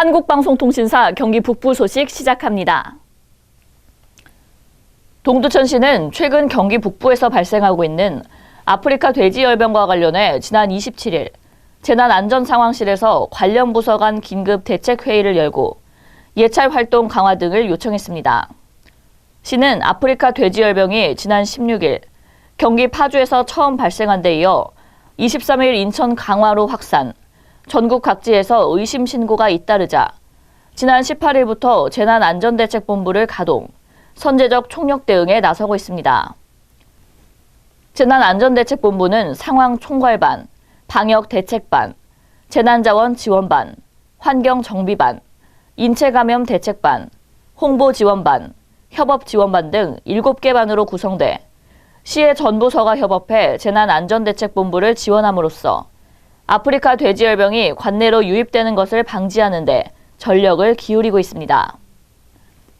한국방송통신사 경기 북부 소식 시작합니다. 동두천시는 최근 경기 북부에서 발생하고 있는 아프리카 돼지열병과 관련해 지난 27일 재난안전상황실에서 관련 부서 간 긴급 대책회의를 열고 예찰 활동 강화 등을 요청했습니다. 시는 아프리카 돼지열병이 지난 16일 경기 파주에서 처음 발생한 데 이어 23일 인천 강화로 확산, 전국 각지에서 의심 신고가 잇따르자 지난 18일부터 재난안전대책본부를 가동, 선제적 총력 대응에 나서고 있습니다. 재난안전대책본부는 상황 총괄반, 방역대책반, 재난자원 지원반, 환경정비반, 인체감염 대책반, 홍보지원반, 협업지원반 등 7개 반으로 구성돼 시의 전부서가 협업해 재난안전대책본부를 지원함으로써 아프리카 돼지열병이 관내로 유입되는 것을 방지하는 데 전력을 기울이고 있습니다.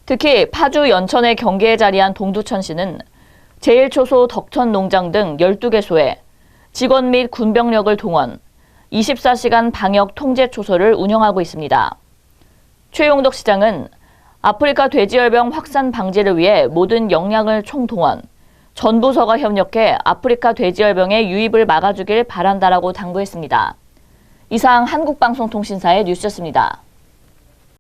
특히 파주 연천의 경계에 자리한 동두천시는 제일초소 덕천 농장 등 12개소에 직원 및 군병력을 동원 24시간 방역 통제 초소를 운영하고 있습니다. 최용덕 시장은 아프리카 돼지열병 확산 방지를 위해 모든 역량을 총동원, 전부서가 협력해 아프리카 돼지열병의 유입을 막아주길 바란다라고 당부했습니다. 이상 한국방송통신사의 뉴스였습니다.